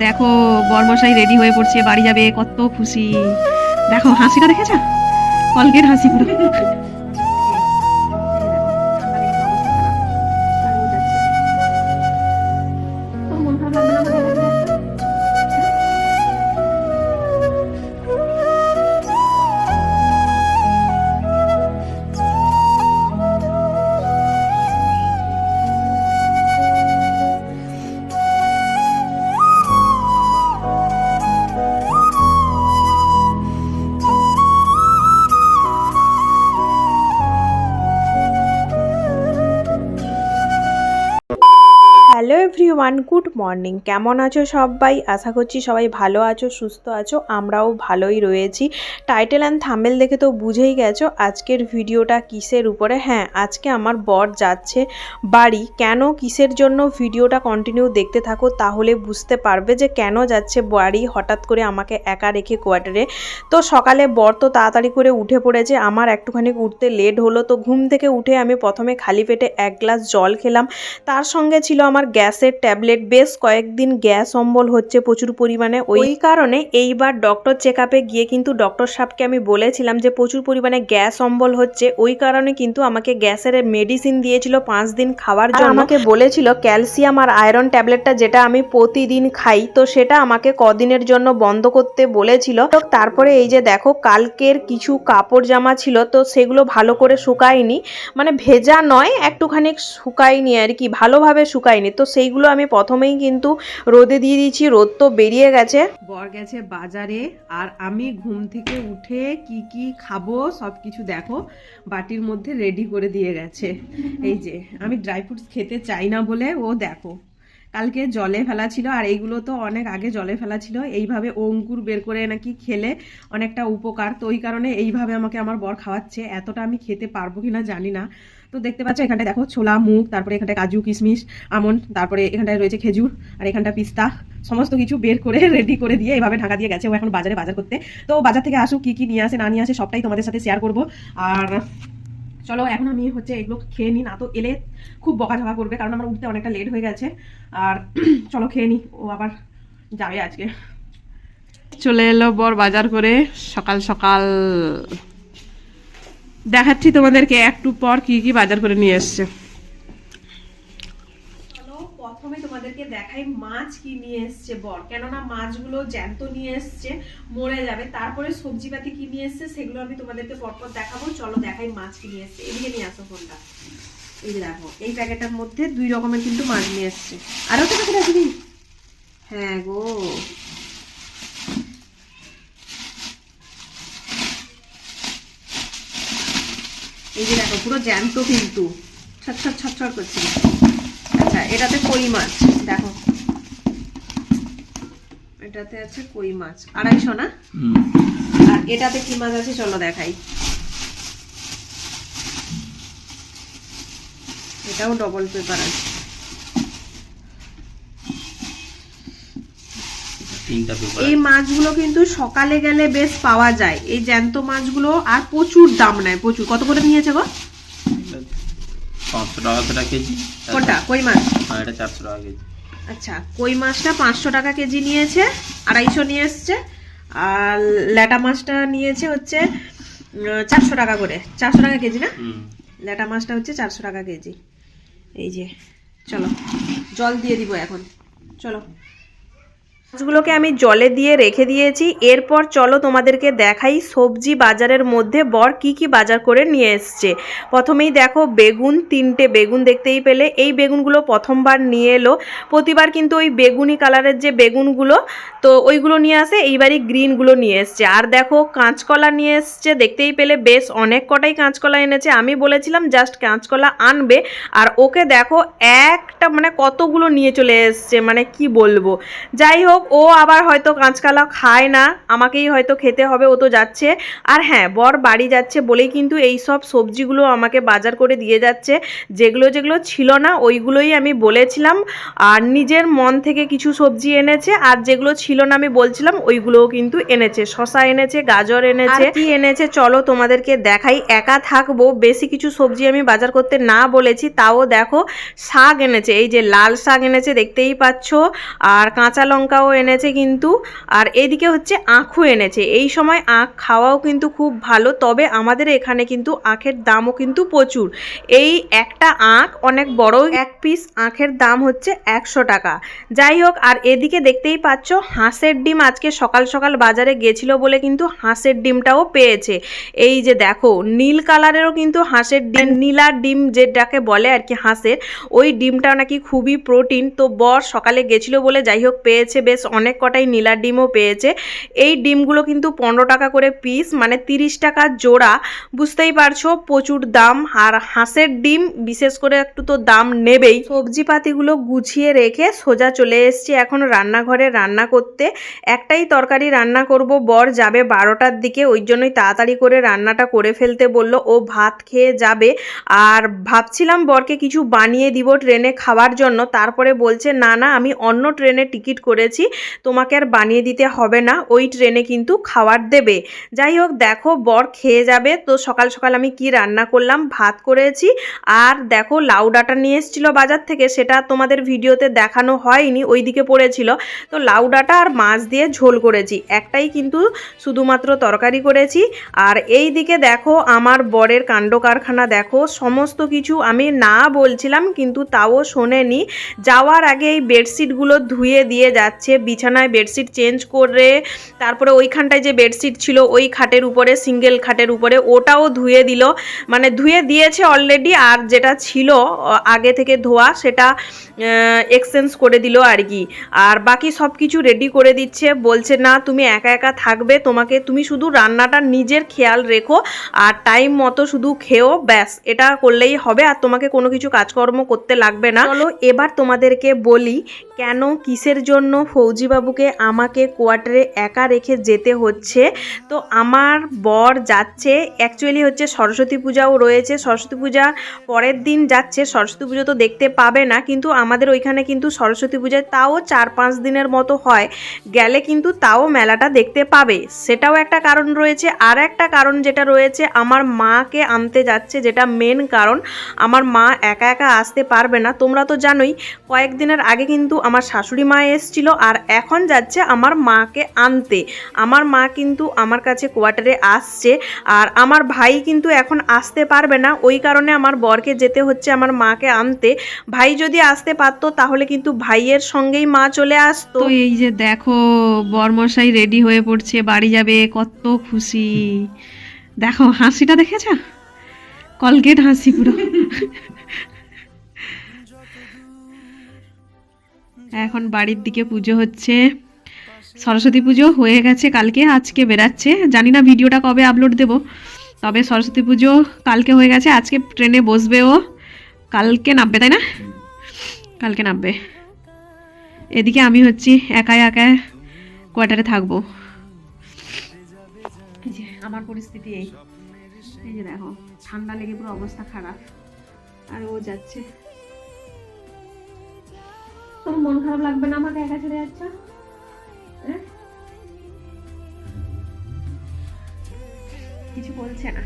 দেখো, বরমশাই রেডি হয়ে পড়ছে, বাড়ি যাবে, কত খুশি। দেখো, হাসিটা দেখেছ? কলকের হাসি পুরো গুড মর্নিং। কেমন আছো সবাই? আশা করছি সবাই ভালো আছো, সুস্থ আছো। আমরাও ভালোই রয়েছি। টাইটেল অ্যান্ড থামেল দেখে তো বুঝেই গেছো আজকের ভিডিওটা কিসের উপরে। হ্যাঁ আজকে আমার বর যাচ্ছে বাড়ি। কেন কিসের জন্য ভিডিওটা কন্টিনিউ দেখতে থাকো তাহলে বুঝতে পারবে যে কেন যাচ্ছে বাড়ি হঠাৎ করে আমাকে একা রেখে কোয়ার্টারে তো সকালে বর তো তাড়াতাড়ি করে উঠে পড়েছে। আমার একটুখানি উঠতে লেট হলো। তো ঘুম থেকে উঠে আমি প্রথমে খালি পেটে এক গ্লাস জল খেলাম। তার সঙ্গে ছিল আমার গ্যাসের ট্যাবলেট বেশ কয়েকদিন গ্যাস অম্বল হচ্ছে প্রচুর পরিমাণে। ওই কারণে এইবার ডক্টর চেক আপে গিয়ে কিন্তু ডক্টর সাহেবকে আমি বলেছিলাম যে প্রচুর পরিমাণে গ্যাস অম্বল হচ্ছে। ওই কারণে কিন্তু আমাকে গ্যাসের মেডিসিন দিয়েছিল পাঁচ দিন খাওয়ার জন্য। আমাকে বলেছিল ক্যালসিয়াম আর আয়রন ট্যাবলেটটা যেটা আমি প্রতিদিন খাই তো সেটা আমাকে কদিনের জন্য বন্ধ করতে বলেছিল। তো তারপরে এই যে দেখো কালকের কিছু কাপড় জামা ছিল তো সেগুলো ভালো করে শুকায়নি। মানে ভেজা নয় একটুখানি শুকায়নি আর কি ভালোভাবে শুকায়নি। তো সেইগুলো আমি প্রথমেই কিন্তু রোদে দিয়ে দিয়েছি, রোদ তো বেরিয়ে গেছে। বর গেছে বাজারে, আর আমি ঘুম থেকে উঠে কি কি খাব সব কিছু দেখো, বাটির মধ্যে রেডি করে দিয়ে গেছে। এই যে, আমি ড্রাই ফ্রুটস খেতে চাই না বলে ও দেখো, কালকে জলে ফেলা ছিল, আর এইগুলো তো অনেক আগে জলে ফেলা ছিল, এইভাবে অঙ্কুর বের করে নাকি খেলে অনেকটা উপকার, তো ওই কারণে এইভাবে আমাকে আমার বর খাওয়াচ্ছে, এতটা আমি খেতে পারব কিনা জানি না। তো দেখতে পাচ্ছ, এখানটায় দেখো ছোলা, মুগ, তারপরে এখানটায় কাজু, কিশমিশ আমন্ড তারপরে এখানটায় রয়েছে খেজুর, আর এখানটা পিস্তা, সমস্ত কিছু বের করে রেডি করে দিয়ে এইভাবে ঢাকা দিয়ে গেছে ও এখন বাজারে বাজার করতে। তো বাজার থেকে আসুক, কি কি নিয়ে আসে, না নিয়ে আসে, সবটাই তোমাদের সাথে শেয়ার করব। আর চলো, এখন আমি হচ্ছে এগুলো খেয়ে নিই, না তো এলে খুব বকাঝকা করবে, কারণ আমার উঠতে অনেকটা লেট হয়ে গেছে। আর চলো খেয়ে নিই, ও আবার যাবে আজকে। চলে এলো বর বাজার করে সকাল সকাল। দেখাচ্ছি তোমাদেরকে একটু পর কি কি বাজার করে নিয়ে এসছে। প্রথমে তোমাদেরকে দেখাই মাছ কি নিয়ে এসছে বর। কেননা মাছগুলো জ্যান্ত নিয়ে এসছে, মরে যাবে। তারপরে সবজিপাতি কি নিয়ে এসছে, সেগুলো আমি তোমাদেরকে পরপর দেখাবো। চলো দেখাই মাছ কি নিয়ে এসছে। এদিকে নিয়ে আসো ফোনটা। এই দেখো, এই প্যাকেটটার মধ্যে দুই রকমের কিন্তু মাছ নিয়ে এসছে। আরও তো প্যাকেট আছে হ্যাঁ গো। এই যে দেখো পুরো জ্যান্ত কিন্তু। ছটছট ছটছট করছিল আচ্ছা এটাতে কই মাছ? দেখো। এটাতে আছে কই মাছ? আড়াইশো না? আর এটাতে কি মাছ আছে চলো দেখাই। এটাও ডবল পেপার আছে। তিনটা পেপার এই মাছগুলো কিন্তু সকালে গেলে বেশ পাওয়া যায়। এই জ্যান্ত মাছগুলো আর প্রচুর দাম নেয় প্রচুর। কত করে নিয়েছে গো? পাঁচশো টাকা করে কেজি। কোনটা? কই মাছ? আর এটা চারশো টাকা কেজি। আচ্ছা কই মাছটা? পাঁচশো টাকা কেজি নিয়েছে আড়াইশো নিয়ে এসছে। আর ল্যাটা মাছটা নিয়েছে হচ্ছে চারশো টাকা করে। চারশো টাকা কেজি না? ল্যাটা মাছটা হচ্ছে চারশো টাকা কেজি। এই যে চলো। জল দিয়ে দিব এখন। চলো। মাছগুলোকে আমি জলে দিয়ে রেখে দিয়েছি। এরপর চলো তোমাদেরকে দেখাই সবজি বাজারের মধ্যে বর কি কি বাজার করে নিয়ে এসছে। প্রথমেই দেখো বেগুন, তিনটে বেগুন দেখতেই পেলে। এই বেগুনগুলো প্রথমবার নিয়ে এলো। প্রতিবার কিন্তু ওই বেগুনি কালারের যে বেগুনগুলো, তো ওইগুলো নিয়ে আসে। এইবারই গ্রিনগুলো নিয়ে এসছে। আর দেখো কাঁচকলা নিয়ে এসছে। দেখতেই পেলে বেশ অনেক কটাই কাঁচকলা এনেছে। আমি বলেছিলাম জাস্ট কাঁচকলা আনবে। আর ওকে দেখো একটা মানে কতগুলো নিয়ে চলে এসছে। মানে কি বলব? যাই হোক হোক ও আবার হয়তো কাঁচকলা খায় না, আমাকেই হয়তো খেতে হবে, ও তো যাচ্ছে। আর হ্যাঁ বর বাড়ি যাচ্ছে বলেই কিন্তু এই সব সবজিগুলো আমাকে বাজার করে দিয়ে যাচ্ছে। যেগুলো যেগুলো ছিল না, ওইগুলোই আমি বলেছিলাম। আর নিজের মন থেকে কিছু সবজি এনেছে, আর যেগুলো ছিল না আমি বলছিলাম, ওইগুলোও কিন্তু এনেছে। শশা এনেছে, গাজর এনেছে। কি এনেছে? চলো তোমাদেরকে দেখাই। একা থাকব, বেশি কিছু সবজি আমি বাজার করতে না বলেছি, তাও দেখো, শাক এনেছে। এই যে লাল শাক এনেছে, দেখতেই পাচ্ছ। আর কাঁচা লঙ্কাও এনেছে কিন্তু, আর এদিকে হচ্ছে আখও এনেছে। এই সময় আখ খাওয়াও কিন্তু খুব ভালো, তবে আমাদের এখানে কিন্তু আখের দামও কিন্তু প্রচুর। এই একটা আখ অনেক বড় এক পিস আখের দাম হচ্ছে একশো টাকা। যাই হোক, আর এদিকে দেখতেই পাচ্ছ, হাঁসের ডিম আজকে সকাল সকাল বাজারে গেছিল বলে কিন্তু হাঁসের ডিমটাও পেয়েছে। এই যে দেখো, নীল কালারেরও কিন্তু হাঁসের ডিম, নীলা ডিম যেটাকে বলে আর কি হাঁসের, ওই ডিমটা নাকি খুবই প্রোটিন। তো বর সকালে গেছিল বলে যাই হোক, পেয়েছে বেশ অনেক কটাই নীলা ডিমও পেয়েছে। এই ডিমগুলো কিন্তু পনেরো টাকা করে পিস মানে তিরিশ টাকা জোড়া। বুঝতেই পারছ, প্রচুর দাম। আর হাঁসের ডিম, বিশেষ করে একটু তো দাম নেবেই। সবজি পাতিগুলো গুছিয়ে রেখে সোজা চলে এসেছি এখন রান্নাঘরে রান্না করতে। একটাই তরকারি রান্না করব, বর যাবে বারোটার দিকে। ওই জন্যই তাড়াতাড়ি করে রান্নাটা করে ফেলতে বলল, ও ভাত খেয়ে যাবে। আর ভাবছিলাম বরকে কিছু বানিয়ে দিব ট্রেনে খাওয়ার জন্য। তারপরে বলছে, না না, আমি অন্য ট্রেনে টিকিট করেছি। তোমাকে আর বানিয়ে দিতে হবে না, ওই ট্রেনে কিন্তু খাবার দেবে। যাই হোক, দেখো বর খেয়ে যাবে। তো সকাল সকাল আমি কি রান্না করলাম? ভাত করেছি। আর দেখো লাউ ডাঁটা নিয়ে এসেছিল বাজার থেকে, সেটা তোমাদের ভিডিওতে দেখানো হয়নি ওই দিকে পড়েছিল। তো লাউ ডাঁটা আর মাছ দিয়ে ঝোল করেছি। একটাই কিন্তু শুধুমাত্র তরকারি করেছি। আর এই দিকে দেখো আমার বরের কাণ্ড কারখানা, দেখো সমস্ত কিছু আমি না বলছিলাম, কিন্তু তাও শোনেনি। যাওয়ার আগে এই বেডশিটগুলো ধুয়ে দিয়ে যাচ্ছে বিছানায় বেডশিট চেঞ্জ করে, তারপরে ওইখানটায় যে বেডশিট ছিল ওই খাটের উপরে, সিঙ্গেল খাটের উপরে, ওটাও ধুয়ে দিল। মানে ধুয়ে দিয়েছে অলরেডি আর যেটা ছিল আগে থেকে ধোয়া, সেটা এক্সচেঞ্জ করে দিল আর কি। আর বাকি সব কিছু রেডি করে দিচ্ছে। বলছে, না, তুমি একা একা থাকবে, তোমাকে, তুমি শুধু রান্নাটা নিজের খেয়াল রেখো, আর টাইম মতো শুধু খেও, ব্যাস, এটা করলেই হবে, আর তোমাকে কোনো কিছু কাজকর্ম করতে লাগবে না। চলো, এবার তোমাদেরকে বলি, কেন কিসের জন্য ফৌজিবাবুকে আমাকে কোয়ার্টারে একা রেখে যেতে হচ্ছে। তো আমার বর যাচ্ছে অ্যাকচুয়ালি হচ্ছে সরস্বতী পূজাও রয়েছে। সরস্বতী পূজা পরের দিন যাচ্ছে, সরস্বতী পুজো তো দেখতে পাবে না, কিন্তু আমাদের ওইখানে কিন্তু সরস্বতী পূজায় তাও চার পাঁচ দিনের মতো হয়। গেলে কিন্তু তাও মেলাটা দেখতে পাবে। সেটাও একটা কারণ রয়েছে। আর একটা কারণ যেটা রয়েছে, আমার মাকে আনতে যাচ্ছে যেটা মেন কারণ, আমার মা একা একা আসতে পারবে না। তোমরা তো জানোই, কয়েকদিনের আগে কিন্তু আমার শাশুড়ি মা এসেছিল আর এখন যাচ্ছে আমার মাকে আনতে। আমার মা কিন্তু আমার কাছে কোয়ার্টারে আসছে আর আমার ভাই কিন্তু এখন আসতে পারবে না। ওই কারণে আমার বরকে যেতে হচ্ছে আমার মাকে আনতে। ভাই যদি আসতে পারতো তাহলে কিন্তু ভাইয়ের সঙ্গেই মা চলে আসতো। এই যে দেখো, বরমশাই রেডি হয়ে পড়ছে, বাড়ি যাবে, কত খুশি। দেখো, হাসিটা দেখেছ? কলগেট হাসি পুরো। এখন বাড়ির দিকে পুজো হচ্ছে। সরস্বতী পুজো হয়ে গেছে, কালকে, আজকে বেরাচ্ছে। জানি না ভিডিওটা কবে আপলোড দেব, তবে সরস্বতী পুজো কালকে হয়ে গেছে, আজকে ট্রেনে বসবে ও। কালকে নামবে, তাই না? কালকে নামবে। এদিকে আমি হচ্ছি, একাই একাই কোয়ার্টারে থাকব। আমার পরিস্থিতি এই। এই যে দেখো, ঠান্ডা লেগে পুরো অবস্থা খারাপ। আর ও যাচ্ছে। তোর মন খারাপ লাগবে না আমাকে একা ছেড়ে যাচ্ছ? কিছু বলছে না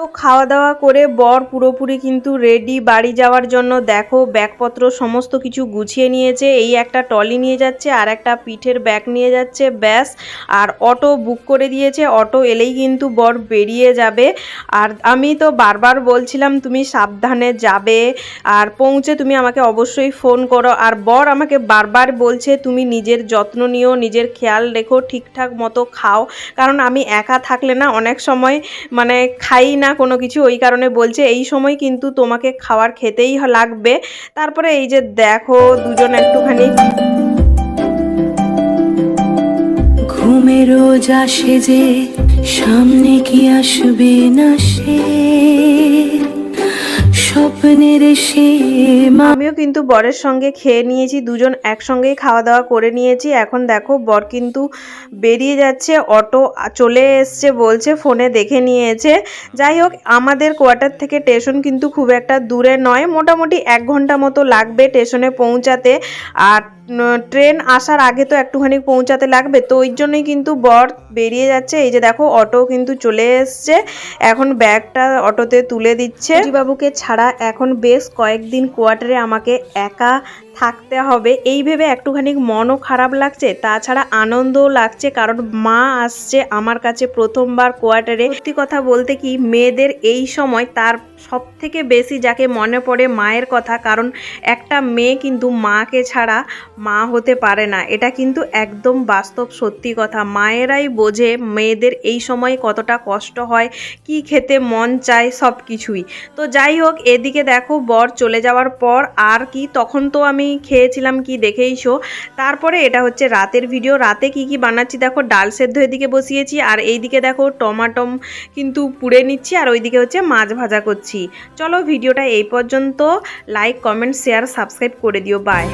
তো খাওয়া দাওয়া করে বর পুরোপুরি কিন্তু রেডি বাড়ি যাওয়ার জন্য দেখো ব্যাগপত্র সমস্ত কিছু গুছিয়ে নিয়েছে। এই একটা টলি নিয়ে যাচ্ছে, আর একটা পিঠের ব্যাগ নিয়ে যাচ্ছে, ব্যাস। আর অটো বুক করে দিয়েছে অটো এলেই কিন্তু বর বেরিয়ে যাবে। আর আমি তো বারবার বলছিলাম, তুমি সাবধানে যাবে আর পৌঁছে তুমি আমাকে অবশ্যই ফোন করো। আর বর আমাকে বারবার বলছে, তুমি নিজের যত্ন নিও, নিজের খেয়াল রেখো, ঠিকঠাক মতো খাও। কারণ আমি একা থাকলে না, অনেক সময় মানে খাই না। কোনো কিছু ওই কারণে বলছে, এই সময় কিন্তু তোমাকে খাওয়ার খেতেই লাগবে। তারপরে এই যে দেখো দুজন একটুখানি। ঘুমের রোজ আসে যে, সামনে কি আসবে না সে? আমিও কিন্তু বরের সঙ্গে খেয়ে নিয়েছি, দুজন একসঙ্গেই খাওয়া দাওয়া করে নিয়েছি। এখন দেখো, বর কিন্তু বেরিয়ে যাচ্ছে, অটো চলে এসছে বলছে, ফোনে দেখে নিয়েছে। যাই হোক, আমাদের কোয়ার্টার থেকে স্টেশন কিন্তু খুব একটা দূরে নয়। মোটামুটি এক ঘণ্টা মতো লাগবে স্টেশনে পৌঁছাতে। আর ট্রেন আসার আগে তো একটুখানি পৌঁছাতে লাগবে, তো ওই জন্যই কিন্তু বর বেরিয়ে যাচ্ছে। এই যে দেখো, অটো কিন্তু চলে এসছে। এখন ব্যাগটা অটোতে তুলে দিচ্ছে। বাবুকে ছাড়া এখন বেশ কয়েকদিন কোয়ার্টারে আমাকে একা থাকতে হবে। এই ভেবে একটুখানি মনও খারাপ লাগছে, তাছাড়া আনন্দও লাগছে, কারণ মা আসছে আমার কাছে প্রথমবার কোয়ার্টারে। সত্যি কথা বলতে কি, মেয়েদের এই সময় তার সব থেকে বেশি যাকে মনে পড়ে মায়ের কথা, কারণ একটা মেয়ে কিন্তু মাকে ছাড়া মা হতে পারে না। এটা কিন্তু একদম বাস্তব সত্যি কথা। মায়েরাই বোঝে মেয়েদের এই সময় কতটা কষ্ট হয়, কি খেতে মন চায় সব কিছুই তো যাই হোক, এদিকে দেখো বর চলে যাওয়ার পর আর কি, তখন তো আমি খেয়েছিলাম কি দেখেই শো। তারপরে এটা হচ্ছে রাতের ভিডিও রাতে কি কি বানাচ্ছি দেখো, ডাল সেদ্ধ এদিকে বসিয়েছি, আর এইদিকে দেখো টমাটম কিন্তু পুড়ে নিচ্ছি, আর ওইদিকে হচ্ছে মাছ ভাজা করছি। চলো ভিডিওটা এই পর্যন্ত। লাইক কমেন্ট শেয়ার সাবস্ক্রাইব করে দিও। বাই